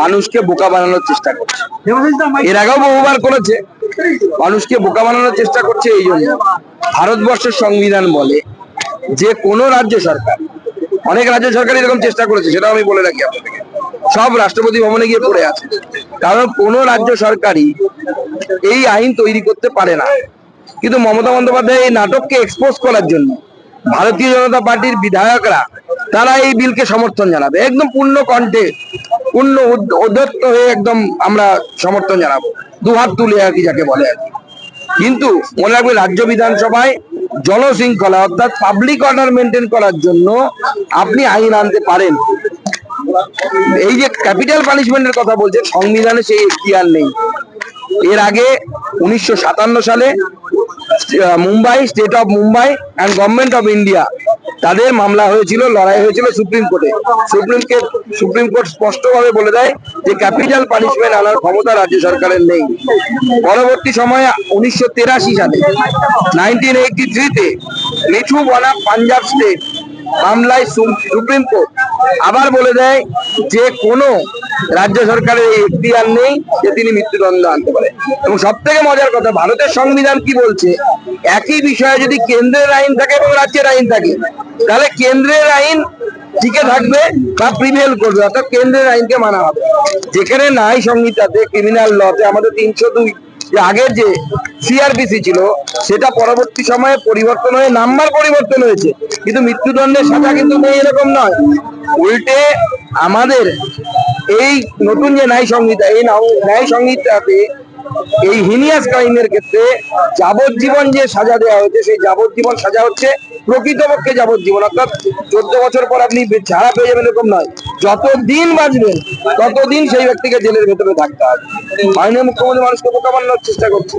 মানুষকে বোকা বানানোর চেষ্টা করছে। এর আগেও বহুবার করেছে। মানুষকে বোকা বানানোর চেষ্টা করছে এই জন্য। ভারতবর্ষের সংবিধান বলে যে কোনো রাজ্য সরকার, অনেক রাজ্য সরকার এরকম চেষ্টা করেছে সেটা আমি বলে রাখি আপনাদেরকে। সব রাষ্ট্রপতি ভবনে গিয়ে পড়ে আছে। কারণ কোন রাজ্য সরকারই এই আইন তৈরি করতে পারে না। কিন্তু মমতা বন্দ্যোপাধ্যায় এই নাটককে এক্সপোজ করার জন্য ভারতীয় জনতা পার্টির বিধায়করা, তারা এই বিলকে সমর্থন জানাবে। একদম পূর্ণ কণ্ঠে পূর্ণ উদ- উদ্যত্ত হয়ে একদম আমরা সমর্থন জানাব। দুহাত তুলে আর কি যাকে বলে আর কি। কিন্তু মনে রাখবে রাজ্য বিধানসভায় জনশৃঙ্খলা অর্থাৎ পাবলিক অর্ডার মেনটেন করার জন্য আপনি আইন আনতে পারেন। এই যে ক্যাপিটাল পানিশমেন্টের কথা বলছে সংবিধানে সেই এখতিয়ার নেই। এর আগে উনিশশো সাতান্ন সালে Mumbai state of Mumbai and government of India তাদের মামলা হয়েছিল, লড়াই হয়েছিল সুপ্রিম কোর্টে। সুপ্রিম কোর্ট সুপ্রিম কোর্ট স্পষ্টভাবে বলে দেয় যে ক্যাপিটাল পানিশমেন্ট আনার ক্ষমতা রাজ্য সরকারের নেই। পরবর্তী সময়ে উনিশশো সালে নাইনটিন এইটি থ্রিতে মিঠু বনাম পাঞ্জাব স্টেট মামলায় সুপ্রিম কোর্ট আবার বলে দেয় যে কোনো রাজ্য সরকারের এই এখতিয়ার নেই যে তিনি মৃত্যুদণ্ড আনতে পারে। এবং সব থেকে মজার কথা, ভারতের সংবিধান কি বলছে? একই বিষয়ে যদি কেন্দ্রের আইন থাকে এবং রাজ্যের আইন থাকে, তাহলে কেন্দ্রের আইন টিকে থাকবে বা প্রিভেল করবে, অর্থাৎ কেন্দ্রের আইনকে মানা হবে। যেখানে নাই সংহিতাতে ক্রিমিনাল লতে আমাদের তিনশো দুই যে আগের যে সিআরপিসি ছিল, সেটা পরবর্তী সময়ে পরিবর্তন হয়ে নাম্বার পরিবর্তন হয়েছে। কিন্তু মৃত্যুদণ্ডের সাজা কিন্তু নেই এরকম নয়। উল্টে আমাদের এই নতুন যে ন্যায় সংহিতা, এই ন্যায় সংহিতাতে এই হিনিয়াস ক্রাইমের ক্ষেত্রে যাবজ্জীবন যে সাজা দেওয়া হয়েছে, সেই যাবজ্জীবন সাজা হচ্ছে প্রকৃতপক্ষে যাবজ্জীবন। অর্থাৎ চোদ্দ বছর পর আপনি ছাড়া পেয়ে যাবেন এরকম নয়। যতদিন বাঁচবেন, ততদিন সেই ব্যক্তিকে জেলের ভেতরে থাকতে হবে। মাননীয় মুখ্যমন্ত্রী মানুষকে বোকা বানানোর চেষ্টা করছে।